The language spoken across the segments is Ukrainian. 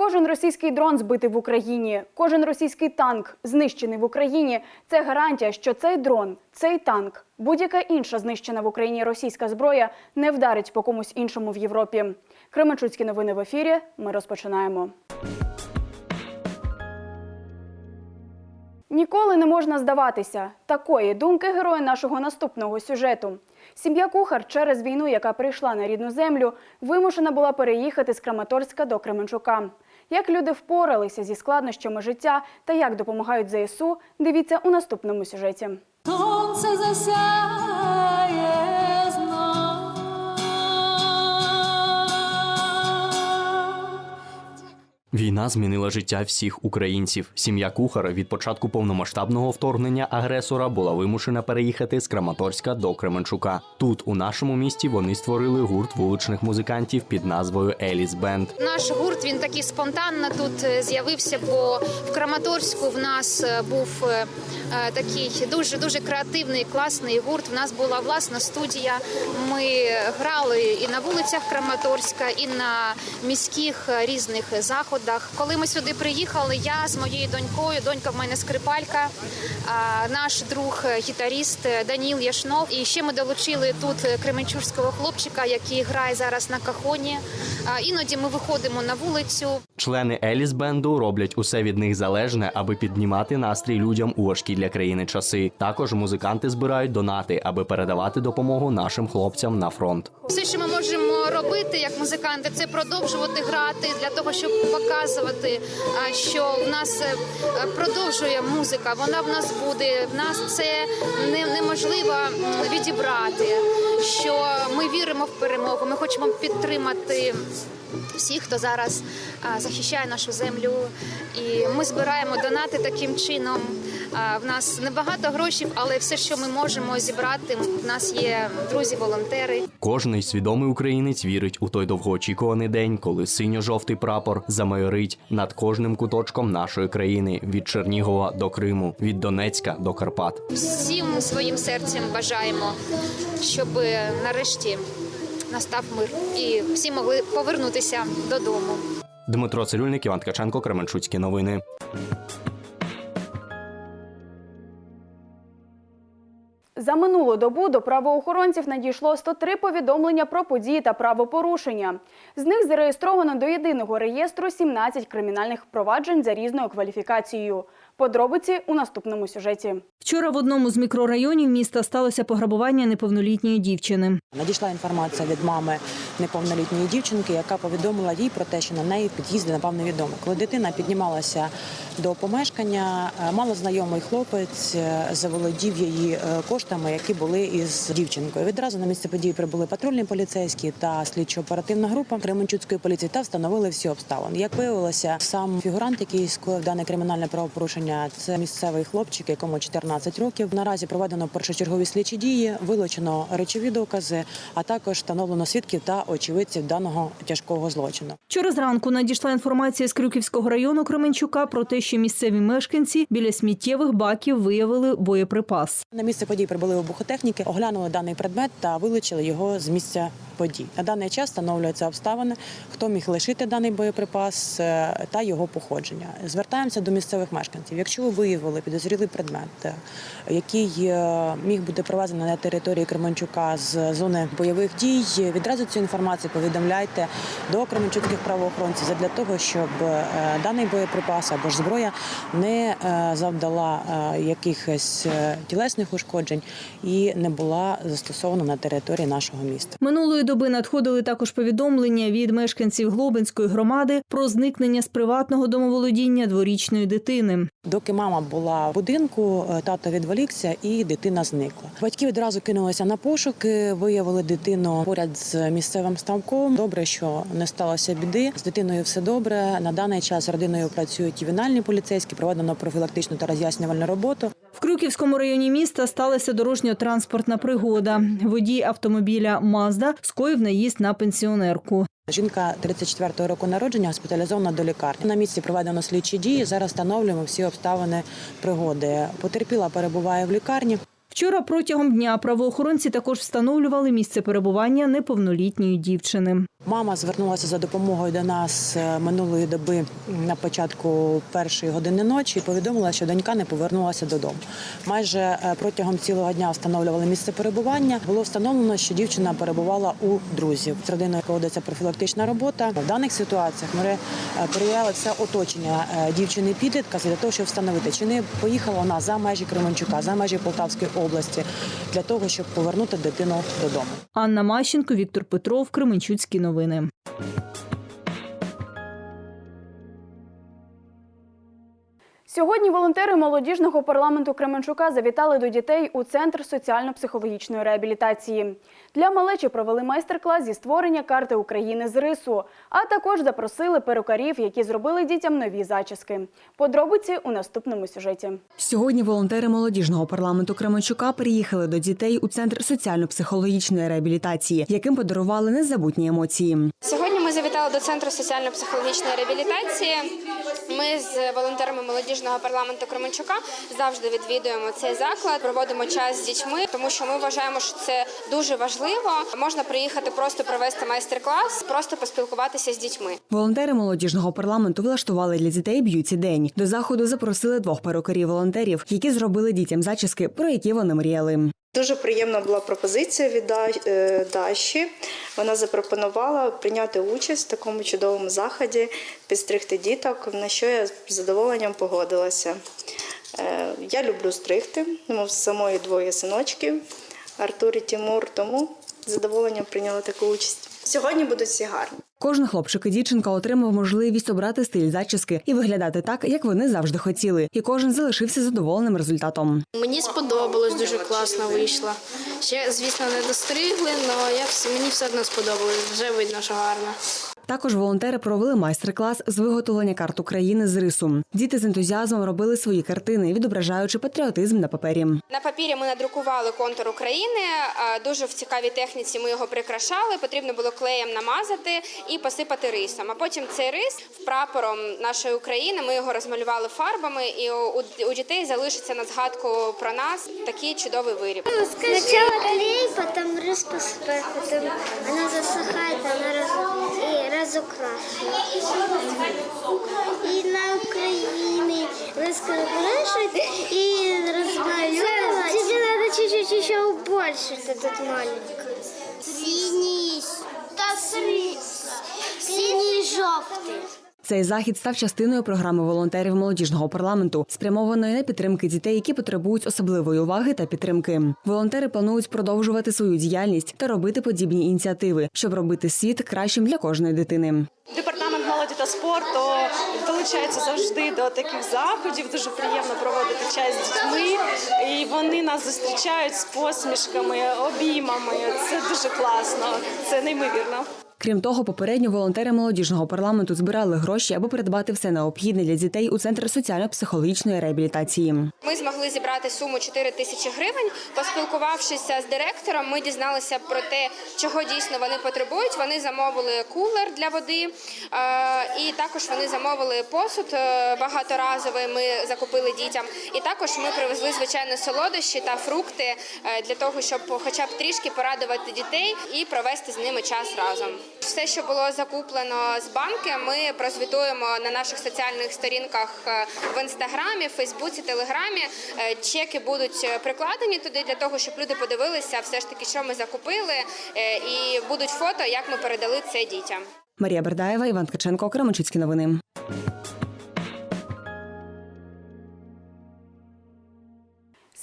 Кожен російський дрон збитий в Україні, кожен російський танк знищений в Україні це гарантія, що цей дрон, цей танк, будь-яка інша знищена в Україні російська зброя не вдарить по комусь іншому в Європі. Кременчуцькі новини в ефірі. Ми розпочинаємо. Ніколи не можна здаватися. Такої думки герої нашого наступного сюжету. Сім'я кухар через війну, яка прийшла на рідну землю, вимушена була переїхати з Краматорська до Кременчука. Як люди впоралися зі складнощами життя та як допомагають ЗСУ, дивіться у наступному сюжеті. Сонце засяє Війна змінила життя всіх українців. Сім'я кухара від початку повномасштабного вторгнення агресора була вимушена переїхати з Краматорська до Кременчука. Тут, у нашому місті, вони створили гурт вуличних музикантів під назвою Еліс Бенд. Наш гурт він такий спонтанно тут е, з'явився, бо в Краматорську в нас е, був е, такий дуже дуже креативний, класний гурт. В нас була власна студія. Ми грали і на вулицях Краматорська, і на міських різних заходах. Коли ми сюди приїхали, я з моєю донькою, донька в мене скрипалька, наш друг е, гітаріст е, Даніл Яшнов. І ще ми долучили тут е, кременчужського хлопчика, який грає зараз на кахоні. Іноді ми виходимо на вулицю. Члени Еліс Бенду роблять усе від них залежне, аби піднімати настрій людям у важкі для країни часи. Також музиканти збирають донати, аби передавати допомогу нашим хлопцям на фронт. Все, що ми можемо робити як музиканти, це продовжувати грати для того, щоб показувати, що в нас е, продовжує музика. Вона в нас буде. В нас це неможливо відібрати. Що ми віримо в перемогу. Ми хочемо підтримати. Всіх, хто зараз а, захищає нашу землю, і ми збираємо донати таким чином. А, в нас небагато грошей, але все, що ми можемо зібрати, в нас є друзі-волонтери. Кожний свідомий українець вірить у той довгоочікуваний день, коли синьо-жовтий прапор замайорить над кожним куточком нашої країни від Чернігова до Криму, від Донецька до Карпат. Всім своїм серцем бажаємо, щоб нарешті настав мир і всі могли повернутися додому. Дмитро Цирюльник, Іван Ткаченко, Кременчуцькі новини. За минулу добу до правоохоронців надійшло 103 повідомлення про події та правопорушення. З них зареєстровано до єдиного реєстру 17 кримінальних проваджень за різною кваліфікацією. Подробиці у наступному сюжеті. Вчора в одному з мікрорайонів міста сталося пограбування неповнолітньої дівчини. Надійшла інформація від мами неповнолітньої дівчинки, яка повідомила їй про те, що на неї в під'їзді напав невідомий. Коли дитина піднімалася до помешкання, е, малознайомий хлопець е, заволодів її е, коштами, які були із дівчинкою. Відразу на місце події прибули патрульні поліцейські та слідчо-оперативна група Кременчуцької поліції та встановили всі обставини. Як виявилося, сам фігурант, який скоїв дане кримінальне правопорушення, це місцевий хлопчик, якому 14 років. Наразі проведено першочергові слідчі дії, вилучено речові докази, а також встановлено свідків та очевидців даного тяжкого злочину. Вчора зранку надійшла інформація з Крюківського району Кременчука про те, що місцеві мешканці біля сміттєвих баків виявили боєприпас. На місце подій прибули вибухотехніки, оглянули даний предмет та вилучили його з місця подій. На даний час встановлюються обставини, хто міг лишити даний боєприпас е, та його походження. Звертаємося до місцевих мешканців. Якщо ви виявили підозрілий предмет, е, який е, міг бути привезений на території Кременчука з зони бойових дій, відразу цю інформацію повідомляйте до кременчуцьких правоохоронців задля того, щоб даний боєприпас або ж зброя не е, завдала е, якихось е, тілесних ушкоджень і не була застосована на території нашого міста. Минулої доби надходили також повідомлення від мешканців Глобинської громади про зникнення з приватного домоволодіння дворічної дитини. Доки мама була в будинку, тато відволікся і дитина зникла. Батьки відразу кинулися на пошуки, виявили дитину поряд з місцевим ставком. Добре, що не сталося біди. З дитиною все добре. На даний час родиною працюють ювенальні поліцейські, проведено профілактичну та роз'яснювальну роботу. В Крюківському районі міста сталася дорожньо-транспортна пригода. Водій автомобіля Мазда скоїв наїзд на пенсіонерку. Жінка 34-го року народження госпіталізована до лікарні. На місці проведено слідчі дії. Зараз встановлюємо всі обставини пригоди. Потерпіла перебуває в лікарні. Вчора протягом дня правоохоронці також встановлювали місце перебування неповнолітньої дівчини. Мама звернулася за допомогою до нас е, минулої доби на початку першої години ночі і повідомила, що донька не повернулася додому. Майже е, протягом цілого дня встановлювали місце перебування. Було встановлено, що дівчина перебувала у друзів. З родиною проводиться профілактична робота. В даних ситуаціях ми е, перевіряли все оточення дівчини підлітка для того, щоб встановити, чи не поїхала вона за межі Кременчука, за межі Полтавської області, для того, щоб повернути дитину додому. Анна Мащенко, Віктор Петров, Кременчуцькі новини. Сьогодні волонтери молодіжного парламенту Кременчука завітали до дітей у центр соціально-психологічної реабілітації. Для малечі провели майстер-клас зі створення карти України з рису, а також запросили перукарів, які зробили дітям нові зачіски. Подробиці у наступному сюжеті. Сьогодні волонтери молодіжного парламенту Кременчука приїхали до дітей у центр соціально-психологічної реабілітації, яким подарували незабутні емоції. Сьогодні ми завітали до центру соціально-психологічної реабілітації. Ми з волонтерами молодіжного парламенту Кременчука завжди відвідуємо цей заклад, проводимо час з дітьми, тому що ми вважаємо, що це дуже важливо. Можна приїхати просто провести майстер-клас, просто поспілкуватися з дітьми. Волонтери молодіжного парламенту влаштували для дітей б'юті день. До заходу запросили двох перукарів-волонтерів, які зробили дітям зачіски, про які вони мріяли. Дуже приємна була пропозиція від е, Даші. Вона запропонувала прийняти участь в такому чудовому заході, підстригти діток, на що я з задоволенням погодилася. Е, Я люблю стригти, з самої двоє синочків Артур і Тимур, тому з задоволенням прийняла таку участь. Сьогодні будуть всі гарні. Кожен хлопчик і дівчинка отримав можливість обрати стиль зачіски і виглядати так, як вони завжди хотіли. І кожен залишився задоволеним результатом. Мені сподобалось, дуже класно вийшло. Ще, звісно, не достригли, але я мені все одно сподобалось. Вже видно, що гарно. Також волонтери провели майстер-клас з виготовлення карт України з рису. Діти з ентузіазмом робили свої картини, відображаючи патріотизм на папері. На папірі ми надрукували контур України. Дуже в цікавій техніці ми його прикрашали. Потрібно було клеєм намазати і посипати рисом. А потім цей рис в прапором нашої України. Ми його розмалювали фарбами, і у, дітей залишиться на згадку про нас такий чудовий виріб. Сначала клей, потом рис посыпать, потом она засыхает, она раз, и украшують. И на Украине раскрашивать и розмалюють. Тебе надо чуть-чуть еще больше тут маленько. Синий, синий желтый. Цей захід став частиною програми волонтерів молодіжного парламенту, спрямованої на підтримки дітей, які потребують особливої уваги та підтримки. Волонтери планують продовжувати свою діяльність та робити подібні ініціативи, щоб робити світ кращим для кожної дитини. Департамент молоді та спорту долучається завжди до таких заходів. Дуже приємно проводити час з дітьми. І вони нас зустрічають з посмішками, обіймами. Це дуже класно, це неймовірно. Крім того, попередньо волонтери молодіжного парламенту збирали гроші, аби придбати все необхідне для дітей у центр соціально-психологічної реабілітації. Ми змогли зібрати суму 4 тисячі гривень. Поспілкувавшися з директором, ми дізналися про те, чого дійсно вони потребують. Вони замовили кулер для води, е, і також вони замовили посуд е, багаторазовий. Ми закупили дітям. І також ми привезли звичайно солодощі та фрукти е, для того, щоб хоча б трішки порадувати дітей і провести з ними час разом. Все, що було закуплено з банки, ми прозвітуємо на наших соціальних сторінках е, в інстаграмі, Фейсбуці, Телеграмі. Е, Чеки будуть е, прикладені туди для того, щоб люди подивилися, все ж таки, що ми закупили, і будуть фото, як ми передали це дітям. Марія Бердаєва, Іван Ткаченко, Кременчуцькі новини.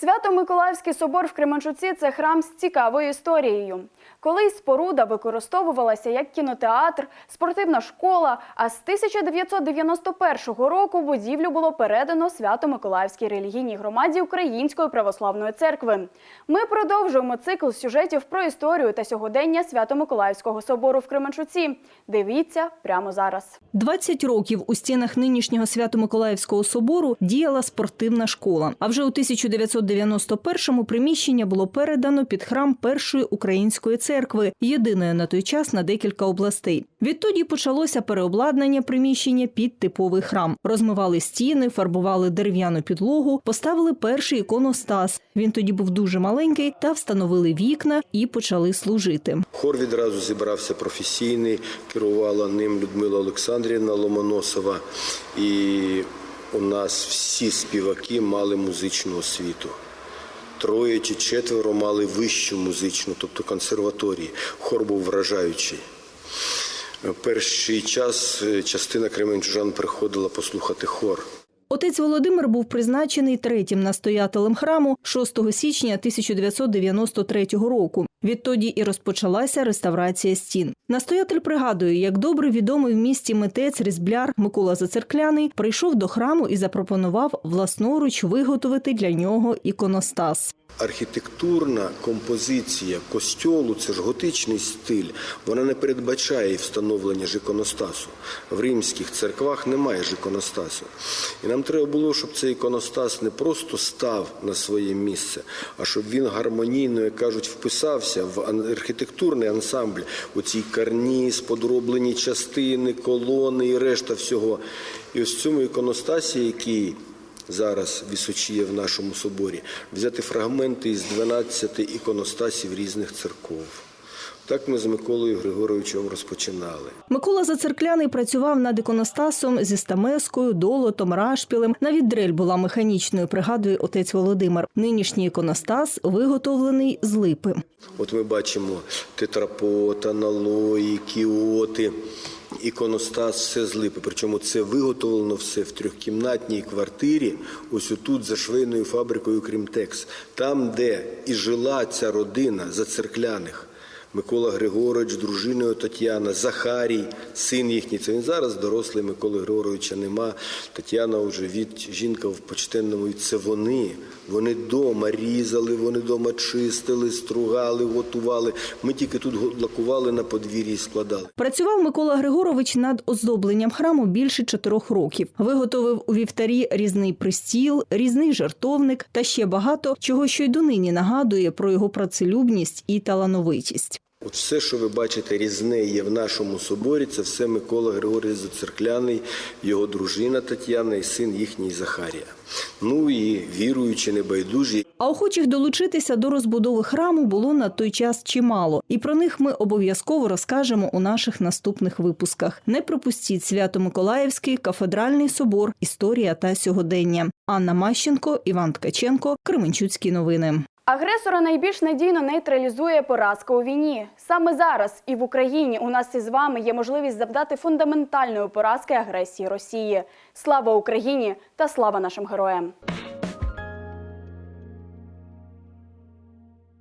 Свято-Миколаївський собор в Кременчуці це храм з цікавою історією. Колись споруда використовувалася як кінотеатр, спортивна школа, а з 1991 року будівлю було передано Свято-Миколаївській релігійній громаді Української православної церкви. Ми продовжуємо цикл сюжетів про історію та сьогодення Свято-Миколаївського собору в Кременчуці. Дивіться прямо зараз. 20 років у стінах нинішнього Свято-Миколаївського собору діяла спортивна школа. А вже у 1990 1991-му приміщення було передано під храм Першої української церкви, єдиної на той час на декілька областей. Відтоді почалося переобладнання приміщення під типовий храм. Розмивали стіни, фарбували дерев'яну підлогу, поставили перший іконостас. Він тоді був дуже маленький, та встановили вікна і почали служити. Хор відразу зібрався професійний, керувала ним Людмила Олександрівна Ломоносова. І у нас всі співаки мали музичну освіту. Троє чи четверо мали вищу музичну, тобто консерваторії. Хор був вражаючий. Перший час е, частина кременчужан приходила послухати хор. Отець Володимир був призначений третім настоятелем храму 6 січня 1993 року. Відтоді і розпочалася реставрація стін. Настоятель пригадує, як добре відомий в місті митець різбляр Микола Зацеркляний прийшов до храму і запропонував власноруч виготовити для нього іконостас. Архітектурна композиція костьолу це ж готичний стиль. Вона не передбачає встановлення ж іконостасу. В римських церквах немає ж іконостасу. І нам треба було, щоб цей іконостас не просто став на своє місце, а щоб він гармонійно, як кажуть, вписався в архітектурний ансамбль. Оці карніз, подроблені частини, колони і решта всього. І ось в цьому іконостасі, який зараз височіє в нашому соборі, взяти фрагменти із 12 іконостасів різних церков. Так ми з Миколою Григоровичем розпочинали. Микола Зацеркляний працював над іконостасом зі стамескою, долотом, рашпілем. Навіть дрель була механічною, пригадує отець Володимир. Нинішній іконостас виготовлений з липи. От ми бачимо тетрапот, аналої, кіоти, іконостас, все з липи. Причому це виготовлено все в трьохкімнатній квартирі, ось отут за швейною фабрикою Крімтекс. Там, де і жила ця родина зацеркляних. Микола Григорович, дружиною Тетяна, Захарій, син їхній. Це він зараз дорослий Миколи Григоровича нема. Тетяна вже від жінка в почтенному. І це вони. Вони дома різали, вони дома чистили, стругали, готували. Ми тільки тут лакували на подвір'ї і складали. Працював Микола Григорович над оздобленням храму більше чотирьох років. Виготовив у вівтарі різний пристіл, різний жертовник та ще багато чого, що й донині нагадує про його працелюбність і талановитість. От все, що ви бачите, різне є в нашому соборі, це все Микола Григорович Зацеркляний, його дружина Тетяна і син їхній Захарія. Ну і віруючі, небайдужі. А охочих долучитися до розбудови храму було на той час чимало, і про них ми обов'язково розкажемо у наших наступних випусках. Не пропустіть Свято-Миколаївський кафедральний собор, історія та сьогодення. Анна Мащенко, Іван Ткаченко, Кременчуцькі новини. Агресора найбільш надійно нейтралізує поразка у війні. Саме зараз і в Україні у нас із вами є можливість завдати фундаментальної поразки агресії Росії. Слава Україні та слава нашим героям!